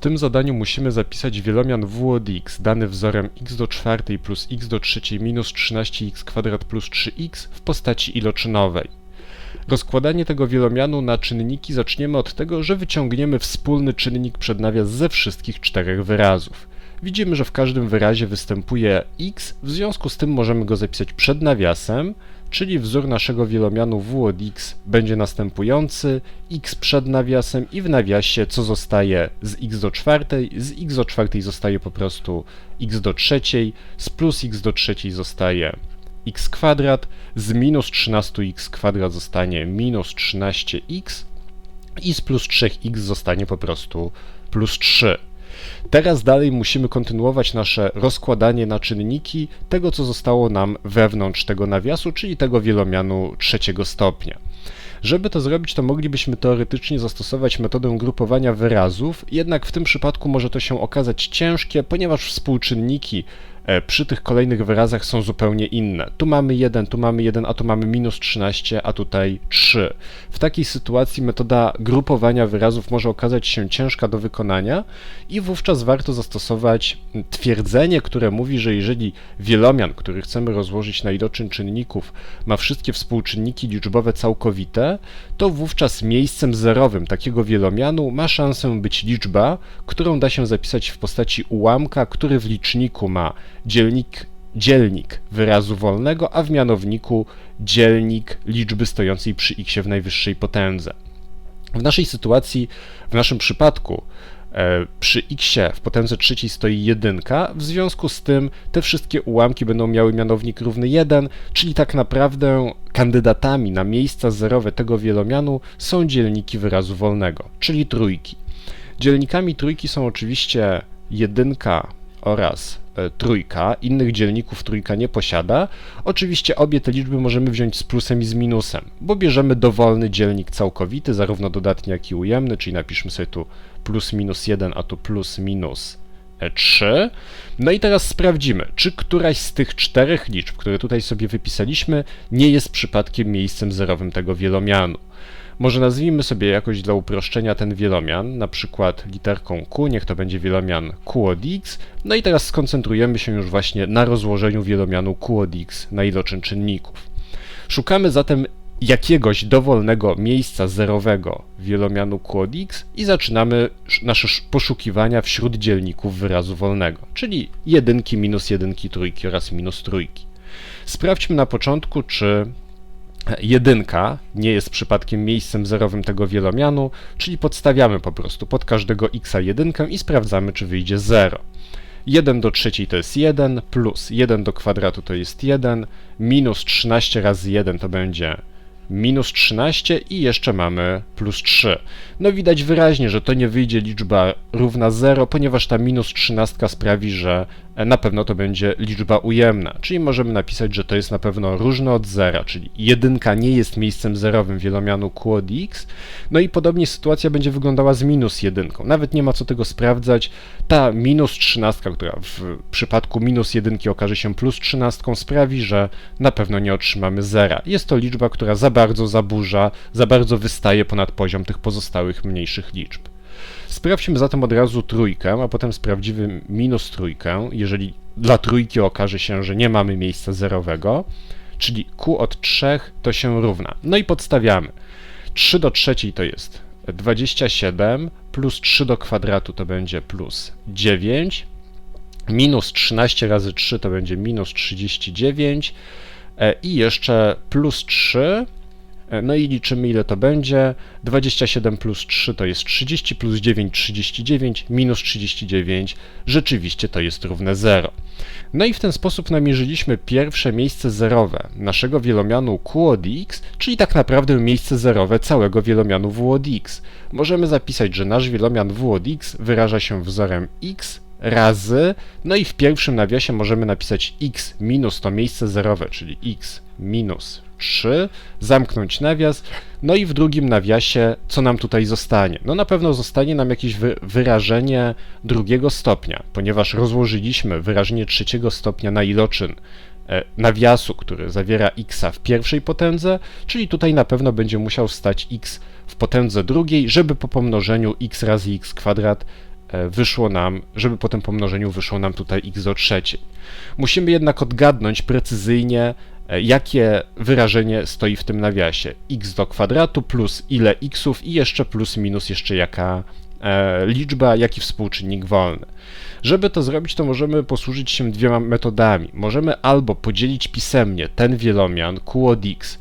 tym zadaniu musimy zapisać wielomian w od x dany wzorem x do czwartej plus x do trzeciej minus 13x kwadrat plus 3x w postaci iloczynowej. Rozkładanie tego wielomianu na czynniki zaczniemy od tego, że wyciągniemy wspólny czynnik przed nawias ze wszystkich czterech wyrazów. Widzimy, że w każdym wyrazie występuje x, w związku z tym możemy go zapisać przed nawiasem, czyli wzór naszego wielomianu w od x będzie następujący, x przed nawiasem i w nawiasie co zostaje z x do czwartej, z x do czwartej zostaje po prostu x do trzeciej, z plus x do trzeciej zostaje x kwadrat, z minus 13x kwadrat zostanie minus 13x i z plus 3x zostanie po prostu plus 3. Teraz dalej musimy kontynuować nasze rozkładanie na czynniki tego, co zostało nam wewnątrz tego nawiasu, czyli tego wielomianu trzeciego stopnia. Żeby to zrobić, to moglibyśmy teoretycznie zastosować metodę grupowania wyrazów, jednak w tym przypadku może to się okazać ciężkie, ponieważ współczynniki przy tych kolejnych wyrazach są zupełnie inne. Tu mamy 1, tu mamy 1, a tu mamy minus 13, a tutaj 3. W takiej sytuacji metoda grupowania wyrazów może okazać się ciężka do wykonania i wówczas warto zastosować twierdzenie, które mówi, że jeżeli wielomian, który chcemy rozłożyć na iloczyn czynników, ma wszystkie współczynniki liczbowe całkowite, to wówczas miejscem zerowym takiego wielomianu ma szansę być liczba, którą da się zapisać w postaci ułamka, który w liczniku ma dzielnik, dzielnik wyrazu wolnego, a w mianowniku dzielnik liczby stojącej przy x w najwyższej potędze. W naszej sytuacji, w naszym przypadku, e, przy x w potędze trzeciej stoi jedynka, w związku z tym te wszystkie ułamki będą miały mianownik równy 1, czyli tak naprawdę kandydatami na miejsca zerowe tego wielomianu są dzielniki wyrazu wolnego, czyli trójki. Dzielnikami trójki są oczywiście jedynka oraz trójka, innych dzielników trójka nie posiada. Oczywiście obie te liczby możemy wziąć z plusem i z minusem, bo bierzemy dowolny dzielnik całkowity, zarówno dodatni, jak i ujemny, czyli napiszmy sobie tu plus minus 1, a tu plus minus 3. No i teraz sprawdzimy, czy któraś z tych czterech liczb, które tutaj sobie wypisaliśmy, nie jest przypadkiem miejscem zerowym tego wielomianu. Może nazwijmy sobie jakoś dla uproszczenia ten wielomian, na przykład literką Q, niech to będzie wielomian Q od x. No i teraz skoncentrujemy się już właśnie na rozłożeniu wielomianu Q od x na iloczyn czynników. Szukamy zatem jakiegoś dowolnego miejsca zerowego wielomianu Q od x i zaczynamy nasze poszukiwania wśród dzielników wyrazu wolnego, czyli jedynki, minus jedynki, trójki oraz minus trójki. Sprawdźmy na początku, czy jedynka nie jest przypadkiem miejscem zerowym tego wielomianu, czyli podstawiamy po prostu pod każdego x jedynkę i sprawdzamy, czy wyjdzie 0. 1 do trzeciej to jest 1, plus 1 do kwadratu to jest 1, minus 13 razy 1 to będzie minus 13 i jeszcze mamy plus 3. No widać wyraźnie, że to nie wyjdzie liczba równa 0, ponieważ ta minus 13 sprawi, że na pewno to będzie liczba ujemna, czyli możemy napisać, że to jest na pewno różne od zera, czyli jedynka nie jest miejscem zerowym wielomianu q x, no i podobnie sytuacja będzie wyglądała z minus jedynką. Nawet nie ma co tego sprawdzać, ta minus 13, która w przypadku minus jedynki okaże się plus 13, sprawi, że na pewno nie otrzymamy zera. Jest to liczba, która za bardzo zaburza, za bardzo wystaje ponad poziom tych pozostałych mniejszych liczb. Sprawdźmy zatem od razu trójkę, a potem sprawdzimy minus trójkę, jeżeli dla trójki okaże się, że nie mamy miejsca zerowego, czyli q od 3 to się równa. No i podstawiamy. 3 do trzeciej to jest 27, plus 3 do kwadratu to będzie plus 9, minus 13 razy 3 to będzie minus 39 e, i jeszcze plus 3 E, no i liczymy ile to będzie. 27 plus 3 to jest 30, plus 9 39, minus 39. Rzeczywiście to jest równe 0. No i w ten sposób namierzyliśmy pierwsze miejsce zerowe naszego wielomianu Q od x, czyli tak naprawdę miejsce zerowe całego wielomianu W od x. Możemy zapisać, że nasz wielomian W od x wyraża się wzorem x razy, no i w pierwszym nawiasie możemy napisać x minus to miejsce zerowe, czyli x minus 3, zamknąć nawias, no i w drugim nawiasie, co nam tutaj zostanie? No na pewno zostanie nam jakieś wy wyrażenie drugiego stopnia, ponieważ rozłożyliśmy wyrażenie trzeciego stopnia na iloczyn e, nawiasu, który zawiera x w pierwszej potędze, czyli tutaj na pewno będzie musiał stać x w potędze drugiej, żeby po pomnożeniu x razy x kwadrat wyszło nam, żeby po tym pomnożeniu wyszło nam tutaj x do trzeciej. Musimy jednak odgadnąć precyzyjnie, e, jakie wyrażenie stoi w tym nawiasie. x do kwadratu plus ile xów i jeszcze plus minus jeszcze jaka e, liczba, jaki współczynnik wolny. Żeby to zrobić, to możemy posłużyć się dwiema metodami. Możemy albo podzielić pisemnie ten wielomian q od x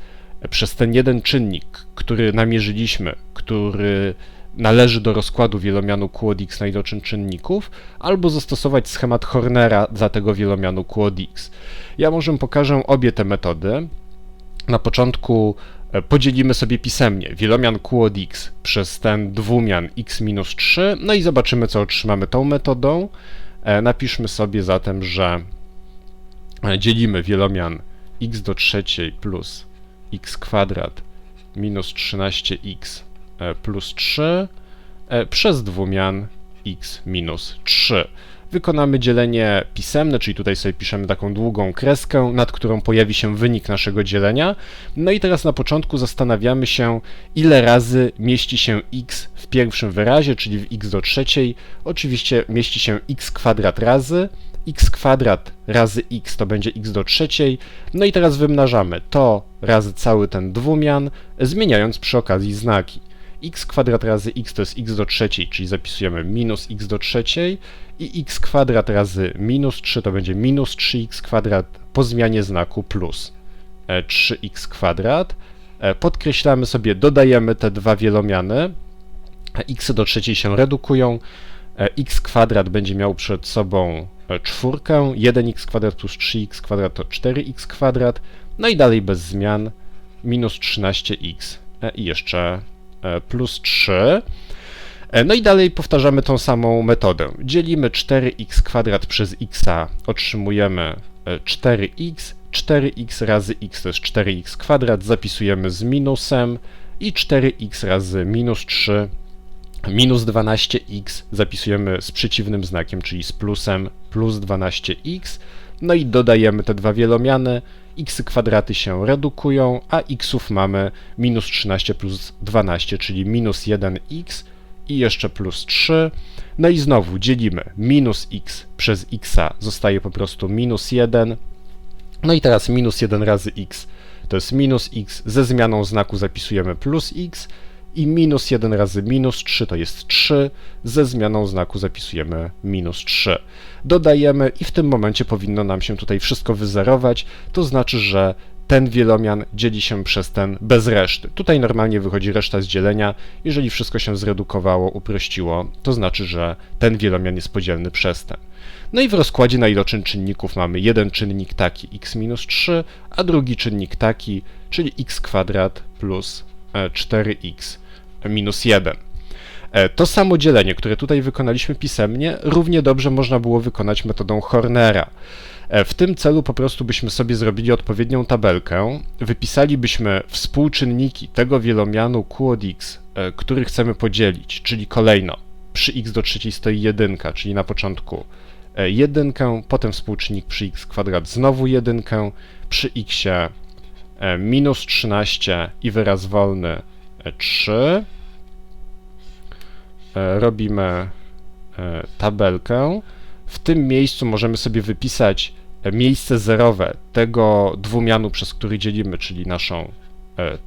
przez ten jeden czynnik, który namierzyliśmy, który należy do rozkładu wielomianu q od x na czynników, albo zastosować schemat Hornera dla tego wielomianu q od x. Ja może pokażę obie te metody. Na początku e, podzielimy sobie pisemnie wielomian q od x przez ten dwumian x minus 3, no i zobaczymy, co otrzymamy tą metodą. E, napiszmy sobie zatem, że e, dzielimy wielomian x do trzeciej plus x kwadrat minus 13x E, plus 3 e, przez dwumian x minus 3. Wykonamy dzielenie pisemne, czyli tutaj sobie piszemy taką długą kreskę, nad którą pojawi się wynik naszego dzielenia. No i teraz na początku zastanawiamy się, ile razy mieści się x w pierwszym wyrazie, czyli w x do trzeciej. Oczywiście mieści się x kwadrat razy, x kwadrat razy x to będzie x do trzeciej. No i teraz wymnażamy to razy cały ten dwumian, zmieniając przy okazji znaki x kwadrat razy x to jest x do trzeciej, czyli zapisujemy minus x do trzeciej i x kwadrat razy minus 3 to będzie minus 3x kwadrat po zmianie znaku plus 3x e, kwadrat. E, podkreślamy sobie, dodajemy te dwa wielomiany, x do trzeciej się redukują, e, x kwadrat będzie miał przed sobą czwórkę, 1x kwadrat plus 3x kwadrat to 4x kwadrat, no i dalej bez zmian, minus 13x i jeszcze plus 3. E, no i dalej powtarzamy tą samą metodę. Dzielimy 4x kwadrat przez x, otrzymujemy 4x, e, 4x razy x to jest 4x kwadrat, zapisujemy z minusem i 4x razy minus 3 minus 12x zapisujemy z przeciwnym znakiem, czyli z plusem. Plus 12x, no i dodajemy te dwa wielomiany, x kwadraty się redukują, a xów mamy minus 13 plus 12, czyli minus 1x i jeszcze plus 3. No i znowu dzielimy minus x przez x, zostaje po prostu minus 1. No i teraz minus 1 razy x to jest minus x, ze zmianą znaku zapisujemy plus x, i minus 1 razy minus 3 to jest 3, ze zmianą znaku zapisujemy minus 3. Dodajemy i w tym momencie powinno nam się tutaj wszystko wyzerować, to znaczy, że ten wielomian dzieli się przez ten bez reszty. Tutaj normalnie wychodzi reszta z dzielenia. Jeżeli wszystko się zredukowało, uprościło, to znaczy, że ten wielomian jest podzielny przez ten. No i w rozkładzie na iloczyn czynników mamy jeden czynnik taki x minus 3, a drugi czynnik taki, czyli x kwadrat plus 4x minus 1. E, to samo dzielenie, które tutaj wykonaliśmy pisemnie, równie dobrze można było wykonać metodą Hornera. E, w tym celu po prostu byśmy sobie zrobili odpowiednią tabelkę, wypisalibyśmy współczynniki tego wielomianu q od x, e, który chcemy podzielić, czyli kolejno przy x do trzeciej stoi jedynka, czyli na początku jedynkę, potem współczynnik przy x kwadrat znowu jedynkę, przy x minus 13 i wyraz wolny 3. E, robimy e, tabelkę. W tym miejscu możemy sobie wypisać e, miejsce zerowe tego dwumianu, przez który dzielimy, czyli naszą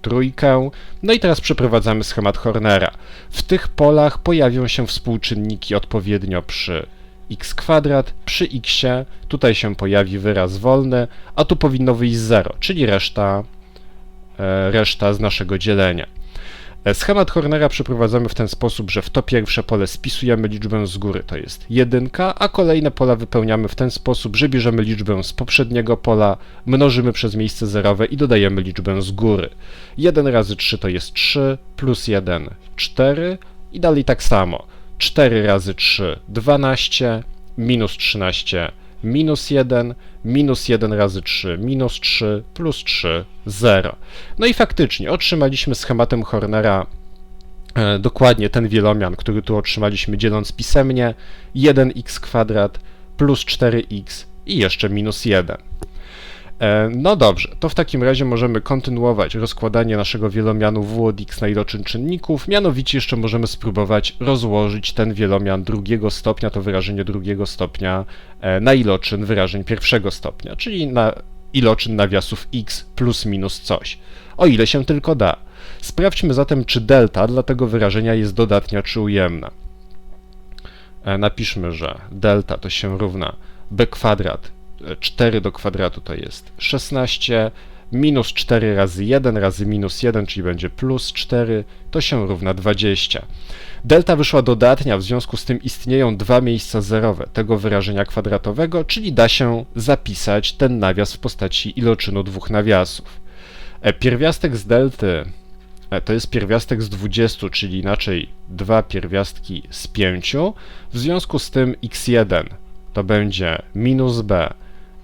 trójkę. No i teraz przeprowadzamy schemat Hornera. W tych polach pojawią się współczynniki odpowiednio przy x kwadrat, przy x tutaj się pojawi wyraz wolny, a tu powinno wyjść 0, czyli reszta, reszta z naszego dzielenia. E, schemat Hornera przeprowadzamy w ten sposób, że w to pierwsze pole spisujemy liczbę z góry, to jest jedynka, a kolejne pola wypełniamy w ten sposób, że bierzemy liczbę z poprzedniego pola, mnożymy przez miejsce zerowe i dodajemy liczbę z góry. 1 razy 3 to jest 3, plus 1 4 i dalej tak samo. 4 razy 3 12, minus 13 minus 1, minus 1 razy 3, minus 3, plus 3, 0. No i faktycznie otrzymaliśmy schematem Hornera e, dokładnie ten wielomian, który tu otrzymaliśmy dzieląc pisemnie, 1x kwadrat plus 4x i jeszcze minus 1. E, No dobrze, to w takim razie możemy kontynuować rozkładanie naszego wielomianu w od x na iloczyn czynników, mianowicie jeszcze możemy spróbować rozłożyć ten wielomian drugiego stopnia, to wyrażenie drugiego stopnia, e, na iloczyn wyrażeń pierwszego stopnia, czyli na iloczyn nawiasów x plus minus coś, o ile się tylko da. Sprawdźmy zatem, czy delta dla tego wyrażenia jest dodatnia czy ujemna. E, Napiszmy, że delta to się równa b kwadrat 4 do kwadratu to jest 16, minus 4 razy 1 razy minus 1, czyli będzie plus 4, to się równa 20. Delta wyszła dodatnia, w związku z tym istnieją dwa miejsca zerowe tego wyrażenia kwadratowego, czyli da się zapisać ten nawias w postaci iloczynu dwóch nawiasów. E, Pierwiastek z delty e, to jest pierwiastek z 20, czyli inaczej dwa pierwiastki z 5. W związku z tym x1 to będzie minus b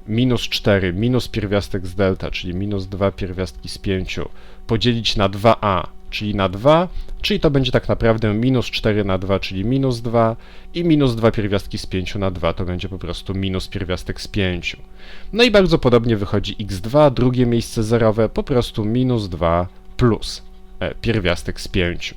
minus 4 minus pierwiastek z delta, czyli minus 2 pierwiastki z 5 podzielić na 2a, czyli na 2, czyli to będzie tak naprawdę minus 4 na 2, czyli minus 2 i minus 2 pierwiastki z 5 na 2 to będzie po prostu minus pierwiastek z 5. No i bardzo podobnie wychodzi x2, drugie miejsce zerowe, po prostu minus 2 plus e, pierwiastek z 5.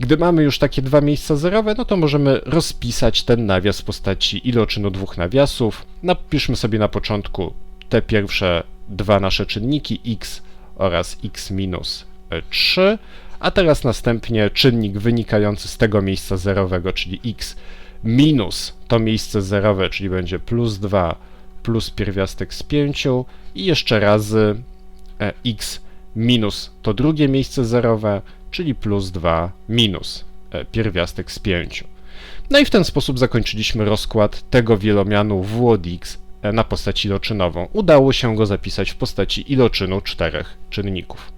Gdy mamy już takie dwa miejsca zerowe, no to możemy rozpisać ten nawias w postaci iloczynu dwóch nawiasów. Napiszmy sobie na początku te pierwsze dwa nasze czynniki x oraz x minus 3, a teraz następnie czynnik wynikający z tego miejsca zerowego, czyli x minus to miejsce zerowe, czyli będzie plus 2 plus pierwiastek z 5 i jeszcze razy e, x minus to drugie miejsce zerowe, czyli plus 2 minus e, pierwiastek z 5. No i w ten sposób zakończyliśmy rozkład tego wielomianu w od x e, na postaci iloczynową. Udało się go zapisać w postaci iloczynu czterech czynników.